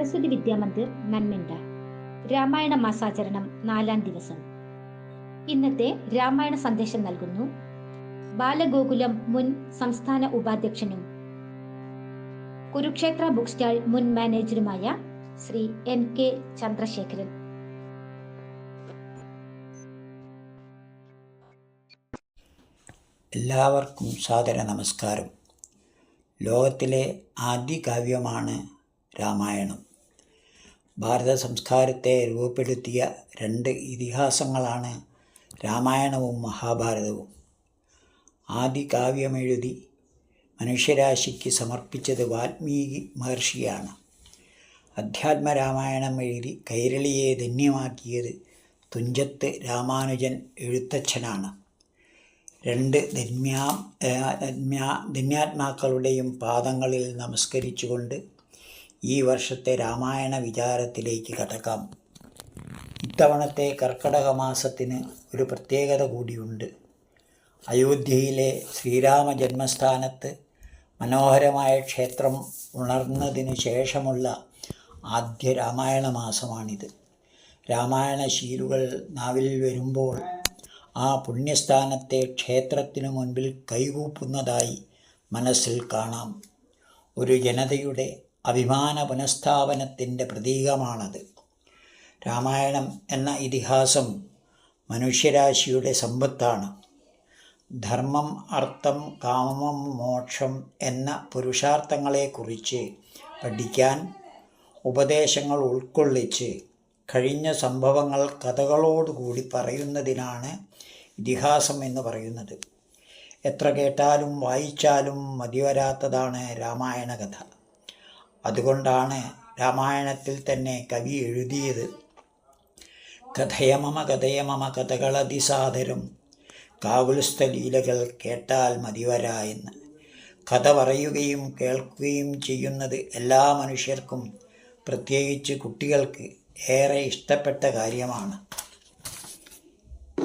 സരസ്വതി വിദ്യാമന്ദിർ നന്മിണ്ട. രാമായണ മാസാചരണം നാലാം ദിവസം. ഇന്നത്തെ രാമായണ സന്ദേശം നൽകുന്നു. ബാലഗോകുലം മുൻ സംസ്ഥാന ഉപാധ്യക്ഷനും കുരുക്ഷേത്ര ബുക്ക് സ്റ്റാൾ മുൻ മാനേജറുമായ ശ്രീ എൻ കെ ചന്ദ്രശേഖരൻ. എല്ലാവർക്കും സാദര നമസ്കാരം. ലോകത്തിലെ ആദ്യ കാവ്യമാണ് രാമായണം. ഭാരത സംസ്കാരത്തെ രൂപപ്പെടുത്തിയ രണ്ട് ഇതിഹാസങ്ങളാണ് രാമായണവും മഹാഭാരതവും. ആദ്യ കാവ്യമെഴുതി മനുഷ്യരാശിക്ക് സമർപ്പിച്ചത് വാൽമീകി മഹർഷിയാണ്. അധ്യാത്മരാമായണം എഴുതി കൈരളിയെ ധന്യമാക്കിയത് തുഞ്ചത്ത് രാമാനുജൻ എഴുത്തച്ഛനാണ്. രണ്ട് ധന്യാ ധന്യാത്മാക്കളുടെയും പാദങ്ങളിൽ നമസ്കരിച്ചുകൊണ്ട് ഈ വർഷത്തെ രാമായണ വിചാരത്തിലേക്ക് കടക്കാം. ഇത്തവണത്തെ കർക്കടക മാസത്തിന് ഒരു പ്രത്യേകത കൂടിയുണ്ട്. അയോധ്യയിലെ ശ്രീരാമ ജന്മസ്ഥാനത്ത് മനോഹരമായ ക്ഷേത്രം ഉണർന്നതിന് ശേഷമുള്ള ആദ്യ രാമായണ മാസമാണിത്. രാമായണ ശീലുകൾ നാവിൽ വരുമ്പോൾ ആ പുണ്യസ്ഥാനത്തെ ക്ഷേത്രത്തിനു മുൻപിൽ കൈകൂപ്പുന്നതായി മനസ്സിൽ കാണാം. ഒരു ജനതയുടെ അഭിമാന പുനഃസ്ഥാപനത്തിന്റെ പ്രതീകമാണത്. രാമായണം എന്ന ഇതിഹാസം മനുഷ്യരാശിയുടെ സമ്പത്താണ്. ധർമ്മം അർത്ഥം കാമം മോക്ഷം എന്ന പുരുഷാർത്ഥങ്ങളെക്കുറിച്ച് പഠിക്കാൻ ഉപദേശങ്ങൾ ഉൾക്കൊള്ളിച്ച് കഴിഞ്ഞ സംഭവങ്ങൾ കഥകളോടുകൂടി പറയുന്നതിനാണ് ഇതിഹാസം എന്ന് പറയുന്നത്. എത്ര കേട്ടാലും വായിച്ചാലും മതിവരാത്തതാണ് രാമായണ കഥ അതുകൊണ്ടാണ് രാമായണത്തിൽ തന്നെ കവി എഴുതിയത് കഥയമമ കഥയമമ കഥകളതിസാദരം കാകുൽസ്ഥലീലകൾ കേട്ടാൽ മതിവരാ എന്ന്. കഥ പറയുകയും കേൾക്കുകയും ചെയ്യുന്നത് എല്ലാ മനുഷ്യർക്കും പ്രത്യേകിച്ച് കുട്ടികൾക്ക് ഏറെ ഇഷ്ടപ്പെട്ട കാര്യമാണ്.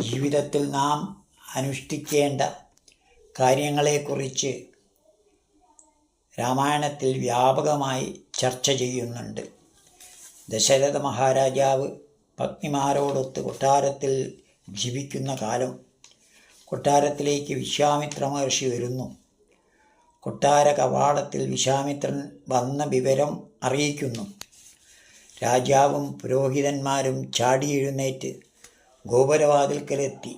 ജീവിതത്തിൽ നാം അനുഷ്ഠിക്കേണ്ട കാര്യങ്ങളെക്കുറിച്ച് രാമായണത്തിൽ വ്യാപകമായി ചർച്ച ചെയ്യുന്നുണ്ട്. ദശരഥ മഹാരാജാവ് പത്നിമാരോടൊത്ത് കൊട്ടാരത്തിൽ ജീവിക്കുന്ന കാലം കൊട്ടാരത്തിലേക്ക് വിശ്വാമിത്ര മഹർഷി വരുന്നു. കൊട്ടാര കവാടത്തിൽ വിശ്വാമിത്രൻ വന്ന വിവരം അറിയിക്കുന്നു. രാജാവും പുരോഹിതന്മാരും ചാടി എഴുന്നേറ്റ് ഗോപുരവാതിൽക്കലെത്തി.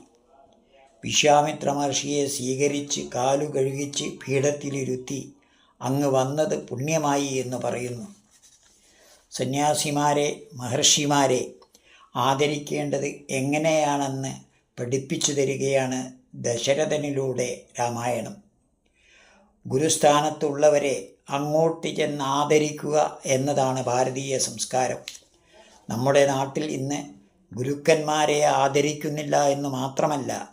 വിശ്വാമിത്ര മഹർഷിയെ സ്വീകരിച്ച് കാലു കഴുകിച്ച് പീഠത്തിലിരുത്തി. അങ്ങ് വന്നത് പുണ്യമായി എന്ന് പറയുന്നു. സന്യാസിമാരെ മഹർഷിമാരെ ആദരിക്കേണ്ടത് എങ്ങനെയാണെന്ന് പഠിപ്പിച്ചു തരികയാണ് ദശരഥനിലൂടെ രാമായണം. ഗുരുസ്ഥാനത്തുള്ളവരെ അങ്ങോട്ട് ചെന്ന് ആദരിക്കുക എന്നതാണ് ഭാരതീയ സംസ്കാരം. നമ്മുടെ നാട്ടിൽ ഇന്ന് ഗുരുക്കന്മാരെ ആദരിക്കുന്നില്ല എന്ന് മാത്രമല്ല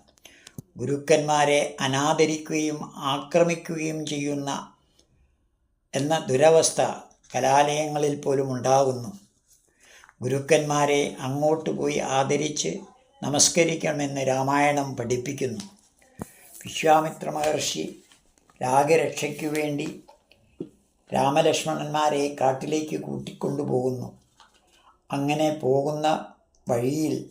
ഗുരുക്കന്മാരെ അനാദരിക്കുകയും ആക്രമിക്കുകയും ചെയ്യുന്ന എന്ന ദുരവസ്ഥ കലാലയങ്ങളിൽ പോലും ഉണ്ടാകുന്നു. ഗുരുക്കന്മാരെ അങ്ങോട്ട് പോയി ആദരിച്ച് നമസ്കരിക്കണമെന്ന് രാമായണം പഠിപ്പിക്കുന്നു. വിശ്വാമിത്ര മഹർഷി രാഗരക്ഷയ്ക്കു വേണ്ടി രാമലക്ഷ്മണന്മാരെ കാട്ടിലേക്ക് കൂട്ടിക്കൊണ്ടുപോകുന്നു. അങ്ങനെ പോകുന്ന വഴിയിൽ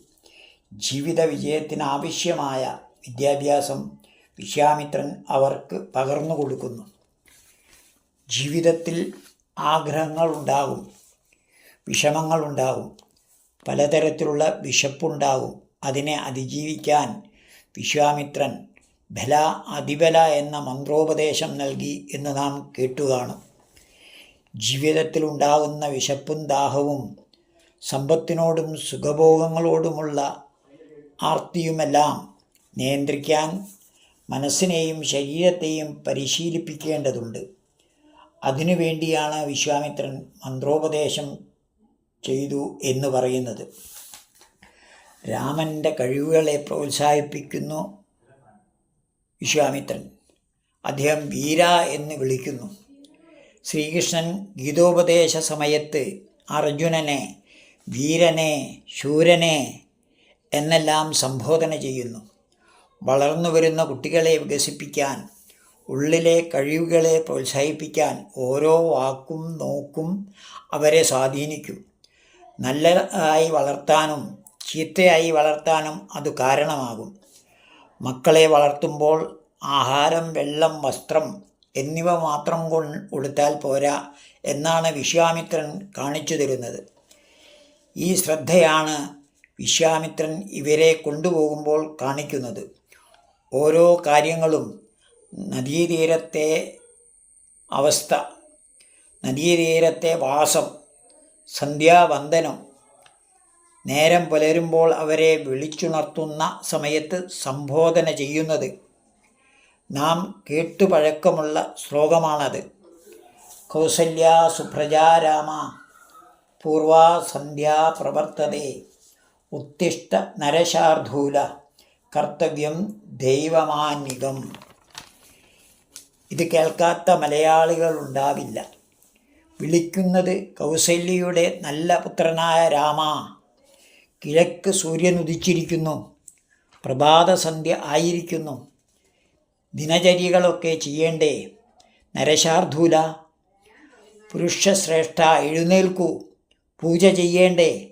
ജീവിത വിജയത്തിനാവശ്യമായ വിദ്യാഭ്യാസം വിശ്വാമിത്രൻ അവർക്ക് പകർന്നു കൊടുക്കുന്നു ജീവിതത്തിൽ ആഗ്രഹങ്ങളുണ്ടാകും വിഷമങ്ങളുണ്ടാകും പലതരത്തിലുള്ള വിശപ്പുണ്ടാകും. അതിനെ അതിജീവിക്കാൻ വിശ്വാമിത്രൻ ബല അതിബല എന്ന മന്ത്രോപദേശം നൽകി എന്ന് നാം കേട്ടുകാണും. ജീവിതത്തിലുണ്ടാകുന്ന വിശപ്പും ദാഹവും സമ്പത്തിനോടും സുഖഭോഗങ്ങളോടുമുള്ള ആർത്തിയുമെല്ലാം നിയന്ത്രിക്കാൻ മനസ്സിനെയും ശരീരത്തെയും പരിശീലിപ്പിക്കേണ്ടതുണ്ട്. അതിനുവേണ്ടിയാണ് വിശ്വാമിത്രൻ മന്ത്രോപദേശം ചെയ്തു എന്ന് പറയുന്നത്. രാമന്റെ കഴിവുകളെ പ്രോത്സാഹിപ്പിക്കുന്നു വിശ്വാമിത്രൻ. അദ്ദേഹം വീര എന്ന് വിളിക്കുന്നു. ശ്രീകൃഷ്ണൻ ഗീതോപദേശ സമയത്ത് അർജുനനെ വീരനെ ശൂരനെ എന്നെല്ലാം സംബോധന ചെയ്യുന്നു. വളർന്നു വരുന്ന കുട്ടികളെ വികസിപ്പിക്കാൻ ഉള്ളിലെ കഴിവുകളെ പ്രോത്സാഹിപ്പിക്കാൻ ഓരോ വാക്കും നോക്കും അവരെ സ്വാധീനിക്കും. നല്ലതായി വളർത്താനും ചീത്തയായി വളർത്താനും അത് കാരണമാകും. മക്കളെ വളർത്തുമ്പോൾ ആഹാരം വെള്ളം വസ്ത്രം എന്നിവ മാത്രം കൊണ്ട് കൊടുത്താൽ പോരാ എന്നാണ് വിശ്വാമിത്രൻ കാണിച്ചു തരുന്നത്. ഈ ശ്രദ്ധയാണ് വിശ്വാമിത്രൻ ഇവരെ കൊണ്ടുപോകുമ്പോൾ കാണിക്കുന്നത്. ഓരോ കാര്യങ്ങളും നദീതീരത്തെ അവസ്ഥ നദീതീരത്തെ വാസം സന്ധ്യാവന്ദനം നേരം പുലരുമ്പോൾ അവരെ വിളിച്ചുണർത്തുന്ന സമയത്ത് സംബോധന ചെയ്യുന്നത്. നാം കേട്ടുപഴക്കമുള്ള ശ്ലോകമാണത്. കൗസല്യ സുപ്രജാരാമ പൂർവാ സന്ധ്യാ പ്രവർത്തതേ ഉത്തിഷ്ട നരശാർധൂല കർത്തവ്യം ദൈവമാന്വികം ഇത് കേൾക്കാത്ത മലയാളികൾ ഉണ്ടാവില്ല വിളിക്കുന്നത് കൗസല്യയുടെ നല്ല പുത്രനായ രാമ. കിഴക്ക് സൂര്യൻ ഉദിച്ചിരിക്കുന്നു. പ്രഭാതസന്ധ്യ ആയിരിക്കുന്നു. ദിനചര്യകളൊക്കെ ചെയ്യേണ്ടേ? നരശാർധൂല പുരുഷശ്രേഷ്ഠ എഴുന്നേൽക്കൂ. പൂജ ചെയ്യേണ്ടേ?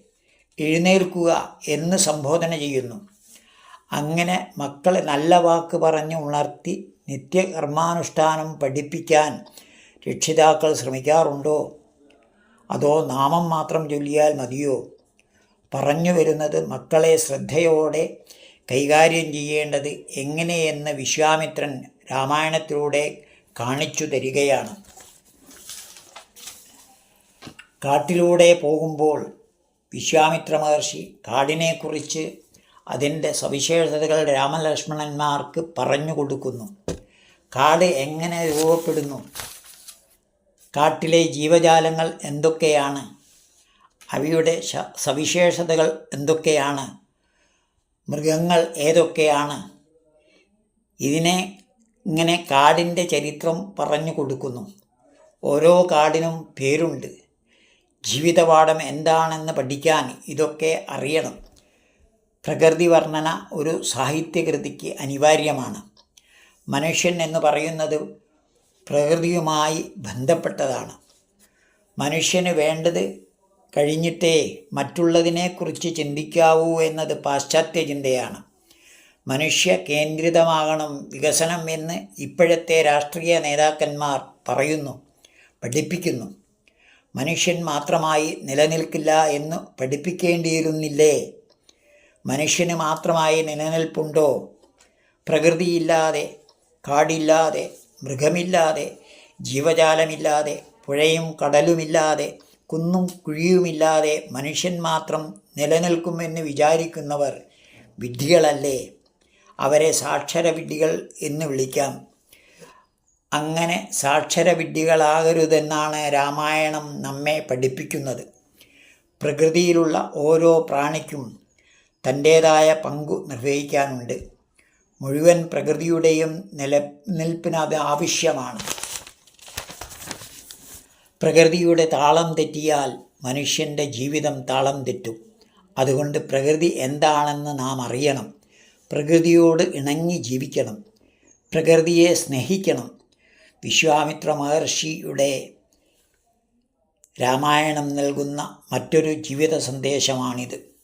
എഴുന്നേൽക്കുക എന്ന് സംബോധന ചെയ്യുന്നു. അങ്ങനെ മക്കളെ നല്ല വാക്ക് പറഞ്ഞ് ഉണർത്തി നിത്യകർമാനുഷ്ഠാനം പഠിപ്പിക്കാൻ രക്ഷിതാക്കൾ ശ്രമിക്കാറുണ്ടോ? അതോ നാമം മാത്രം ചൊല്ലിയാൽ മതിയോ? പറഞ്ഞു വരുന്നത് മക്കളെ ശ്രദ്ധയോടെ കൈകാര്യം ചെയ്യേണ്ടത് എങ്ങനെയെന്ന് വിശ്വാമിത്രൻ രാമായണത്തിലൂടെ കാണിച്ചു തരികയാണ്. കാട്ടിലൂടെ പോകുമ്പോൾ വിശ്വാമിത്ര മഹർഷി കാടിനെക്കുറിച്ച് അതിന്റെ സവിശേഷതകൾ രാമലക്ഷ്മണന്മാർക്ക് പറഞ്ഞു കൊടുക്കുന്നു. കാട് എങ്ങനെ രൂപപ്പെടുന്നു? കാട്ടിലെ ജീവജാലങ്ങൾ എന്തൊക്കെയാണ്? അവയുടെ സവിശേഷതകൾ എന്തൊക്കെയാണ്? മൃഗങ്ങൾ ഏതൊക്കെയാണ്? ഇതിനെ ഇങ്ങനെ കാടിന്റെ ചരിത്രം പറഞ്ഞു കൊടുക്കുന്നു. ഓരോ കാടിനും പേരുണ്ട്. ജീവിതപാഠം എന്താണെന്ന് പഠിക്കാൻ ഇതൊക്കെ അറിയണം. പ്രകൃതി വർണന ഒരു സാഹിത്യകൃതിക്ക് അനിവാര്യമാണ്. മനുഷ്യൻ എന്ന് പറയുന്നത് പ്രകൃതിയുമായി ബന്ധപ്പെട്ടതാണ്. മനുഷ്യന് വേണ്ടത് കഴിഞ്ഞിട്ടേ മറ്റുള്ളതിനെക്കുറിച്ച് ചിന്തിക്കാവൂ എന്നത് പാശ്ചാത്യ ചിന്തയാണ് മനുഷ്യ കേന്ദ്രിതമാകണം വികസനം എന്ന് ഇപ്പോഴത്തെ രാഷ്ട്രീയ നേതാക്കന്മാർ പറയുന്നു പഠിപ്പിക്കുന്നു. മനുഷ്യൻ മാത്രമായി നിലനിൽക്കില്ല എന്ന് പഠിപ്പിക്കേണ്ടിയിരുന്നില്ലേ? മനുഷ്യന് മാത്രമായി നിലനിൽപ്പുണ്ടോ? പ്രകൃതിയില്ലാതെ കാടില്ലാതെ മൃഗമില്ലാതെ ജീവജാലമില്ലാതെ പുഴയും കടലുമില്ലാതെ കുന്നും കുഴിയുമില്ലാതെ മനുഷ്യൻ മാത്രം നിലനിൽക്കുമെന്ന് വിചാരിക്കുന്നവർ വിഡ്ഢികളല്ലേ? അവരെ സാക്ഷര വിഡ്ഢികൾ എന്ന് വിളിക്കാം. അങ്ങനെ സാക്ഷര വിഡ്ഢികളാകരുതെന്നാണ് രാമായണം നമ്മെ പഠിപ്പിക്കുന്നത്. പ്രകൃതിയിലുള്ള ഓരോ പ്രാണിക്കും തന്റേതായ പങ്കു നിർവഹിക്കാനുണ്ട്. മുഴുവൻ പ്രകൃതിയുടെയും നിലനിൽപ്പിന് അത് ആവശ്യമാണ്. പ്രകൃതിയുടെ താളം തെറ്റിയാൽ മനുഷ്യന്റെ ജീവിതം താളം തെറ്റും. അതുകൊണ്ട് പ്രകൃതി എന്താണെന്ന് നാം അറിയണം. പ്രകൃതിയോട് ഇണങ്ങി ജീവിക്കണം. പ്രകൃതിയെ സ്നേഹിക്കണം. വിശ്വാമിത്ര മഹർഷിയുടെ രാമായണം നൽകുന്ന മറ്റൊരു ജീവിത സന്ദേശമാണിത്.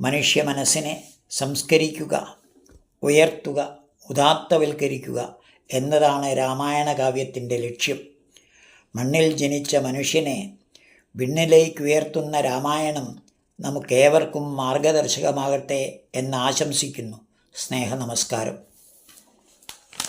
മനുഷ്യ മനസ്സിനെ സംസ്കരിക്കുക. ഉയർത്തുക ഉദാത്തവൽക്കരിക്കുക എന്നതാണ് രാമായണ കാവ്യത്തിന്റെ ലക്ഷ്യം. മണ്ണിൽ ജനിച്ച മനുഷ്യനെ വിണ്ണിലേക്ക് ഉയർത്തുന്ന രാമായണം നമുക്കേവർക്കും മാർഗദർശകമാകട്ടെ എന്ന് ആശംസിക്കുന്നു. സ്നേഹ നമസ്കാരം